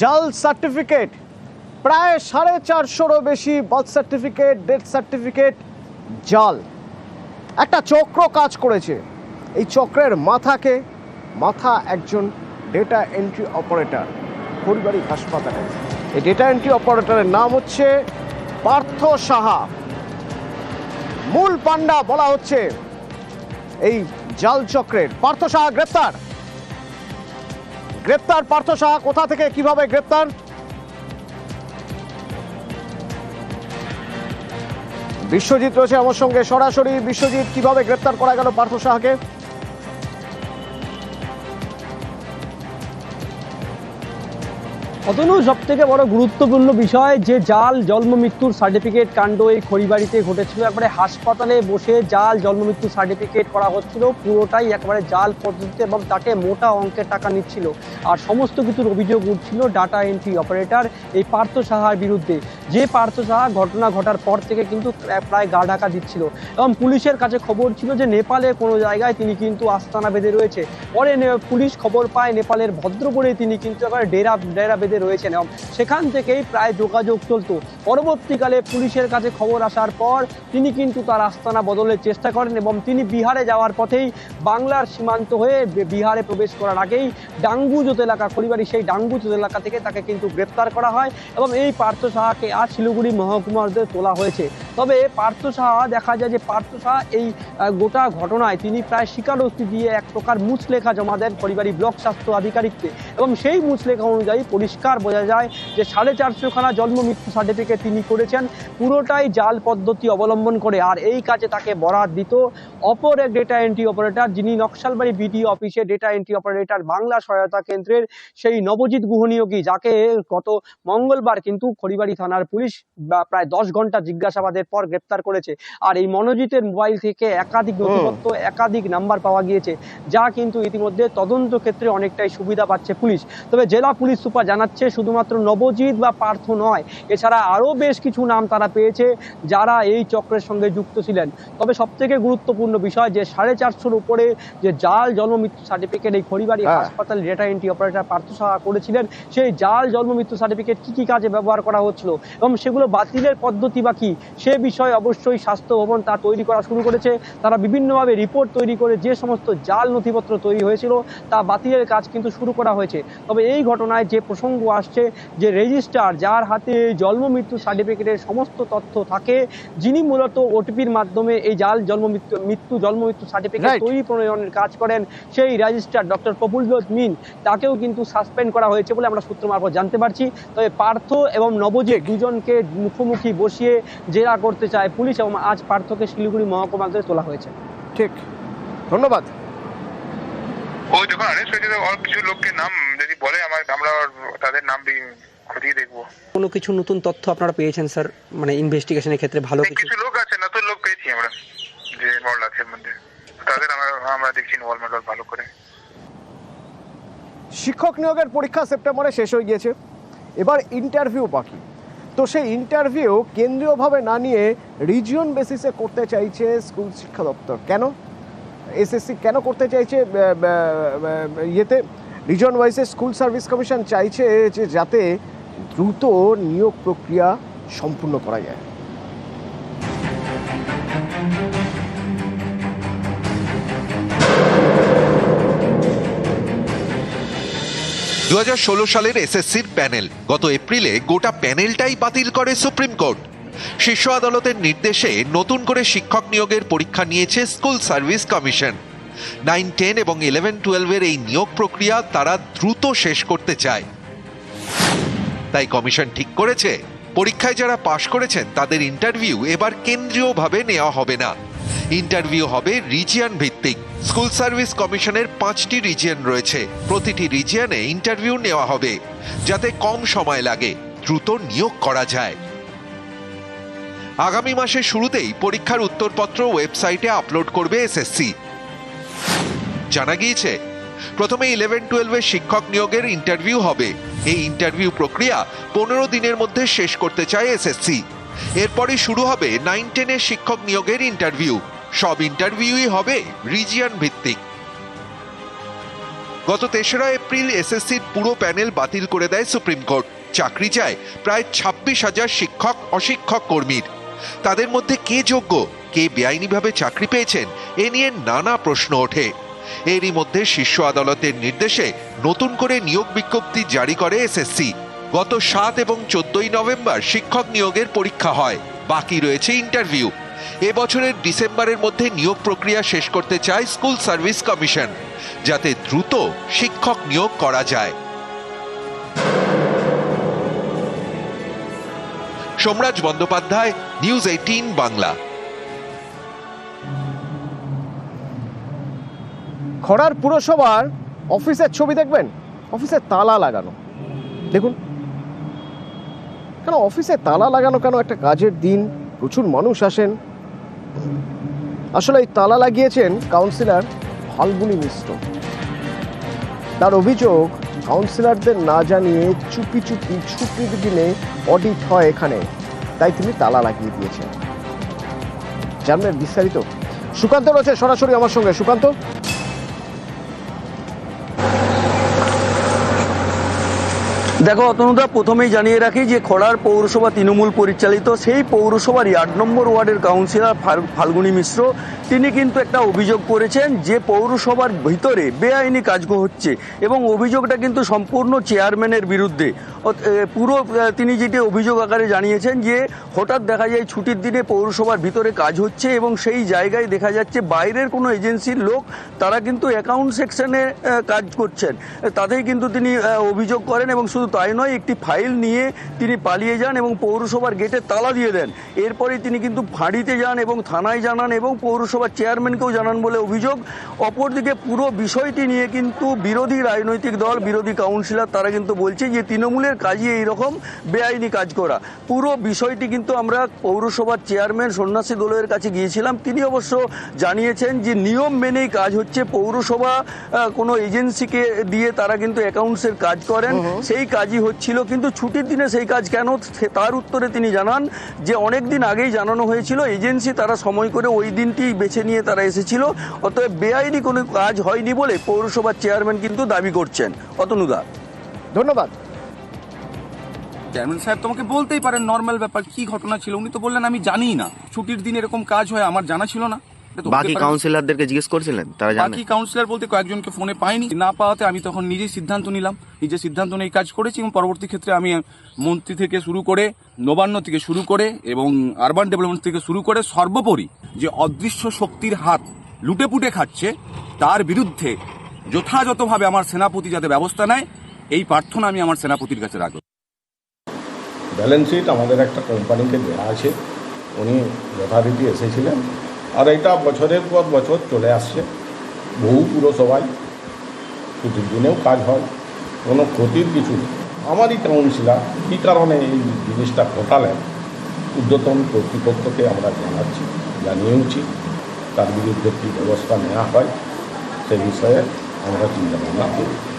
জাল সার্টিফিকেট। প্রায় সাড়ে চারশোরও বেশি বার্থ সার্টিফিকেট ডেথ সার্টিফিকেট, জাল। একটা চক্র কাজ করেছে। এই চক্রের মাথাকে, মাথা একজন ডেটা এন্ট্রি অপারেটর পরিবারিক হাসপাতালে। এই ডেটা এন্ট্রি অপারেটরের নাম হচ্ছে পার্থ সাহা। মূল পান্ডা বলা হচ্ছে এই জাল চক্রের। পার্থ সাহা, গ্রেপ্তার! গ্রেপ্তার পার্থ শাহ, কোথা থেকে কীভাবে গ্রেপ্তার? বিশ্বজিৎ রয়েছে আমার সঙ্গে। সরাসরি বিশ্বজিৎ, কীভাবে গ্রেপ্তার করা গেল পার্থ সাহাকে অতনু সব থেকে বড় গুরুত্বপূর্ণ বিষয় যে জাল জন্ম মৃত্যুর সার্টিফিকেট কাণ্ড এই খড়িবাড়িতে ঘটেছিল। একবারে হাসপাতালে বসে জাল জন্ম মৃত্যুর সার্টিফিকেট করা হচ্ছিল। পুরোটাই একবারে জাল পদ্ধতিতে এবং তাকে মোটা অঙ্কের টাকা নিচ্ছিল। আর সমস্ত কিছুর অভিযোগ উঠছিল ডাটা এন্ট্রি অপারেটর এই পার্থ সাহার বিরুদ্ধে। যে পার্থ সাহা ঘটনা ঘটার পর থেকে কিন্তু প্রায়- গা ঢাকা দিচ্ছিল। এবং পুলিশের কাছে খবর ছিল যে নেপালে কোনো জায়গায় তিনি কিন্তু আস্তানা বেঁধে রয়েছে। পরে পুলিশ খবর পায় নেপালের ভদ্রপুরে তিনি কিন্তু একেবারে ডেরা ডেরা বেঁধে রয়েছেন এবং সেখান থেকেই প্রায় যোগাযোগ চলত। পরবর্তীকালে পুলিশের কাছে খবর আসার পর তিনি কিন্তু তার আস্তানা বদলের চেষ্টা করেন এবং তিনি বিহারে যাওয়ার পথেই বাংলার সীমান্ত হয়ে বিহারে প্রবেশ করার আগেই ডাঙ্গুজোত এলাকা খড়িবাড়ি সেই ডাঙ্গুজোত এলাকা থেকে তাকে কিন্তু গ্রেপ্তার করা হয় এবং এই পার্থ সাহাকে আজ শিলিগুড়ি মহকুমারদের তোলা হয়েছে। তবে পার্থ সাহা দেখা যায় যে পার্থ সাহা এই গোটা ঘটনায় তিনি প্রায় স্বীকারোক্তি দিয়ে এক প্রকার মুচলেখা জমা দেন পরিবারী ব্লক স্বাস্থ্য আধিকারিককে। এবং সেই মুচলেখা অনুযায়ী পরিষ্কার বোঝা যায় যে সাড়ে চারশোখানা জন্ম মৃত্যু সার্টিফিকেট তিনি করেছেন, পুরোটাই জাল পদ্ধতি অবলম্বন করে। আর এই কাজে তাকে বরাদ দিত অপর এক ডেটা এন্ট্রি অপারেটর যিনি নকশালবাড়ি বিডিও অফিসে ডেটা এন্ট্রি অপারেটর বাংলা সহায়তা কেন্দ্রের সেই নবজিৎ গুহনিয়োগী, যাকে গত মঙ্গলবার কিন্তু খড়িবাড়ি থানার পুলিশ প্রায় দশ ঘণ্টা জিজ্ঞাসাবাদের পর গ্রেপ্তার করেছে। আর এই মনোজিতের মোবাইল থেকে একাধিক নথিপত্র একাধিক নাম্বার পাওয়া গিয়েছে যা কিন্তু ইতিমধ্যে তদন্ত ক্ষেত্রে অনেকটাই সুবিধা পাচ্ছে পুলিশ। তবে জেলা পুলিশ সুপার জানাচ্ছে শুধুমাত্র নবজিৎ বা পার্থ নয় এছাড়া আরও বেশ কিছু নাম তারা পেয়েছে যারা এই চক্রের সঙ্গে যুক্ত ছিলেন। তবে সবথেকে গুরুত্বপূর্ণ বিষয় যে সাড়ে চারশোর উপরে যে জাল জন্ম মৃত্যু সার্টিফিকেট এই খড়িবাড়ি হ্যাঁ। হাসপাতাল data entry operator Partha Saha করেছিলেন সেই জাল জন্ম মৃত্যু সার্টিফিকেট কি কি কাজে ব্যবহার করা হচ্ছিল এবং সেগুলো বাতিলের পদ্ধতি বা কি সে বিষয়ে অবশ্যই স্বাস্থ্য ভবন তা তৈরি করা শুরু করেছে। তারা বিভিন্নভাবে রিপোর্ট তৈরি করে যে সমস্ত জাল নথিপত্র তৈরি হয়েছিল তা বাতিলের কাজ কিন্তু শুরু করা হয়েছে। তবে এই ঘটনায় যে প্রসঙ্গ আসছে যে রেজিস্ট্রার যার হাতে জন্ম মৃত্যু সার্টিফিকেটের সমস্ত তথ্য থাকে যিনি মূলত ওটিপির মাধ্যমে এই জাল জন্ম মৃত্যু মৃত্যু জন্ম মৃত্যু সার্টিফিকেট তৈরি প্রণয়নের কাজ করেন সেই রেজিস্ট্রার ডক্টর প্রফুল্ল মিন। তাকেও কিন্তু সাসপেন্ড করা হয়েছে বলে আমরা সূত্র মারফত জানতে পারছি। তবে পার্থ এবং নবজিৎ দুজনকে মুখোমুখি বসিয়ে জেরা করতে চায় পুলিশ এবং আজ পার্থকে শিলিগুড়ি মহকুমাতে তোলা হয়েছে। ঠিক। ধন্যবাদ। ওই যখন অ্যারেস্ট হয়েছে আর কিছু লোককে নাম যদি বলে আমার আমরা তাদের নাম খতিয়ে দেখব। কোনো কিছু নতুন তথ্য আপনারা পেয়েছেন স্যার? মানে ইনভেস্টিগেশনের ক্ষেত্রে ভালো কিছু? লোক আছে নতুন লোক পেয়েছি আমরা যে ইনভলভ আছে মধ্যে। তাদের আমরা আমরা দেখছি ইনভলভমেন্ট ভালো করে। শিক্ষক নিয়োগের পরীক্ষা সেপ্টেম্বরে শেষ হয়ে গিয়েছে। এবার ইন্টারভিউ বাকি। তো সেই ইন্টারভিউ কেন্দ্রীয়ভাবে না নিয়ে রিজিয়ন বেসিসে করতে চাইছে স্কুল শিক্ষা দপ্তর। কেন? এসএসসি কেন করতে চাইছে? ইয়েতে রিজন ওয়াইজে স্কুল সার্ভিস কমিশন চাইছে যে যাতে দ্রুত নিয়োগ প্রক্রিয়া সম্পূর্ণ করা যায়। দু হাজার ষোলো সালের এসএসসির প্যানেল। গত এপ্রিলে গোটা প্যানেলটাই বাতিল করে সুপ্রিম কোর্ট। শীর্ষ আদালতের নির্দেশে নতুন করে শিক্ষক নিয়োগের পরীক্ষা নিয়েছে school service commission. Nine, ten এবং ইলেভেন, টুয়েলভের এই নিয়োগ প্রক্রিয়া তারা দ্রুত শেষ করতে চায়। তাই কমিশন ঠিক করেছে, পরীক্ষায় যারা পাশ করেছেন তাদের ইন্টারভিউ এবার কেন্দ্রীয়ভাবে নেওয়া হবে না। ইন্টারভিউ হবে রিজিয়ান ভিত্তিক। স্কুল সার্ভিস কমিশনের পাঁচটি রিজিয়ন রয়েছে। প্রতিটি রিজিয়নে ইন্টারভিউ নেওয়া হবে, যাতে কম সময় লাগে, দ্রুত নিয়োগ করা যায়। আগামী মাসের শুরুতেই পরীক্ষার উত্তরপত্র ওয়েবসাইটে আপলোড করবে এসএসসি। জানা গিয়েছে, প্রথমে ইলেভেন টুয়েলভের শিক্ষক নিয়োগের ইন্টারভিউ হবে। এই ইন্টারভিউ প্রক্রিয়া পনেরো দিনের মধ্যে শেষ করতে চায় এসএসসি। এরপরই শুরু হবে নাইন টেনের শিক্ষক নিয়োগের ইন্টারভিউ। সব ইন্টারভিউই হবে রিজিয়ন ভিত্তিক। গত তেসরা এপ্রিল এসএসসির পুরো প্যানেল বাতিল করে দেয় সুপ্রিম কোর্ট। চাকরি চায় প্রায় ছাব্বিশ হাজার শিক্ষক, অশিক্ষক কর্মীর। তাদের মধ্যে কে যোগ্য, কে বেআইনিভাবে চাকরি পেয়েছেন, এ নিয়ে নানা প্রশ্ন ওঠে। এরই মধ্যে শীর্ষ আদালতের নির্দেশে নতুন করে নিয়োগ বিজ্ঞপ্তি জারি করে এসএসসি। গত সাত এবং চোদ্দই নভেম্বর শিক্ষক নিয়োগের পরীক্ষা হয়। বাকি রয়েছে ইন্টারভিউ। এবছরের ডিসেম্বরের মধ্যে নিয়োগ প্রক্রিয়া শেষ করতে চায় স্কুল সার্ভিস কমিশন, যাতে দ্রুত শিক্ষক নিয়োগ করা যায়। Somraj Bandyopadhyay, news eighteen Bangla. খড়ার পুরসভার অফিসের ছবি দেখবেন? অফিসে তালা লাগানো। দেখুন। কেন অফিসে তালা লাগানো কেন? একটা কাজের দিন প্রচুর মানুষ আসেন। আসলে এই তালা লাগিয়েছেন কাউন্সিলর ফাল্গুনি মিশ্র। তার অভিযোগ কাউন্সিলরদের না জানিয়ে চুপি চুপি ছুটির দিনে অডিট হয় এখানে। তাই তিনি তালা লাগিয়ে দিয়েছেন। জানবেন বিস্তারিত। সুকান্ত রয়েছে সরাসরি আমার সঙ্গে। সুকান্ত? দেখো অতনুদা প্রথমেই জানিয়ে রাখি যে খড়ার পৌরসভা তৃণমূল পরিচালিত, সেই পৌরসভারই আট নম্বর ওয়ার্ডের কাউন্সিলর ফাল- ফাল্গুনী মিশ্র। তিনি কিন্তু একটা অভিযোগ করেছেন যে পৌরসভার ভিতরে বেআইনি কাজ হচ্ছে এবং অভিযোগটা কিন্তু সম্পূর্ণ চেয়ারম্যানের বিরুদ্ধে। পুরো তিনি যেটি অভিযোগ আকারে জানিয়েছেন যে হঠাৎ দেখা যায় ছুটির দিনে পৌরসভার ভিতরে কাজ হচ্ছে এবং সেই জায়গায় দেখা যাচ্ছে বাইরের কোনো এজেন্সির লোক, তারা কিন্তু অ্যাকাউন্ট সেকশনে কাজ করছেন। তাতেই কিন্তু তিনি অভিযোগ করেন এবং শুধু তাই নয় একটি ফাইল নিয়ে তিনি পালিয়ে যান এবং পৌরসভার গেটে তালা দিয়ে দেন। এরপরে তিনি কিন্তু ফাঁড়িতে যান এবং থানায় জানান এবং পৌরসভার চেয়ারম্যানকেও জানান বলে অভিযোগ। অপরদিকে পুরো বিষয়টি নিয়ে কিন্তু বিরোধী রাজনৈতিক দল বিরোধী কাউন্সিলর তারা কিন্তু বলছে যে তৃণমূলের কাজই এইরকম বেআইনি কাজ করা। পুরো বিষয়টি কিন্তু আমরা পৌরসভার চেয়ারম্যান সন্ন্যাসী দলের কাছে গিয়েছিলাম। তিনি অবশ্য জানিয়েছেন যে নিয়ম মেনেই কাজ হচ্ছে। পৌরসভা কোনো এজেন্সিকে দিয়ে তারা কিন্তু অ্যাকাউন্টসের কাজ করেন। সেই কাজই হচ্ছিল কিন্তু ছুটির দিনে সেই কাজ কেন? সে- তার উত্তরে তিনি জানান যে অনেক দিন আগেই জানানো হয়েছিল এজেন্সি তারা সময় করে ওই দিনটি বেছে নিয়ে তারা এসেছিল অতএব বেআইনি কোনো কাজ হয়নি বলে পৌরসভার চেয়ারম্যান কিন্তু দাবি করছেন। অতনুদা ধন্যবাদ। চেয়ারম্যান সাহেব তোমাকে বলতেই পারেন নর্মাল ব্যাপার কি ঘটনা ছিল? উনি তো বললেন আমি জানি না। ছুটির দিন এরকম কাজ হয় আমার জানা ছিল না। বাকি কাউন্সিলরদেরকে জিজ্ঞেস করছিলেন? তারা জানে বাকি কাউন্সিলর বলতে কয়েকজনকে ফোনে পাইনি। না পাওয়াতে আমি তখন নিজেই সিদ্ধান্ত নিলাম। নিজে সিদ্ধান্ত নিয়ে কাজ করেছি এবং পরবর্তী ক্ষেত্রে আমি মন্ত্রী থেকে শুরু করে নবান্ন থেকে শুরু করে এবং আরবান ডেভেলপমেন্ট থেকে শুরু করে সর্বোপরি যে অদৃশ্য শক্তির হাত লুটেপুটে খাচ্ছে তার বিরুদ্ধে যথাযথভাবে আমার সেনাপতি যাতে ব্যবস্থা নেয় এই প্রার্থনা আমি আমার সেনাপতির কাছে রাখব ব্যালেন্স শিট আমাদের একটা কোম্পানিকে দেওয়া আছে। উনি যথারীতি এসেছিলেন। আর এটা বছরের পর বছর চলে আসছে। বহু পুরসভায় ছুটির দিনেও কাজ হয়, কোনো ক্ষতির কিছু নেই। আমারই কাউন্সিলার কী কারণে এই জিনিসটা ঘটালেন ঊর্ধ্বতন কর্তৃপক্ষকে আমরা জানাচ্ছি, জানিয়েওছি, তার বিরুদ্ধে কী ব্যবস্থা নেওয়া হয়, সে বিষয়ে আমরা চিন্তা ভাবনা করি।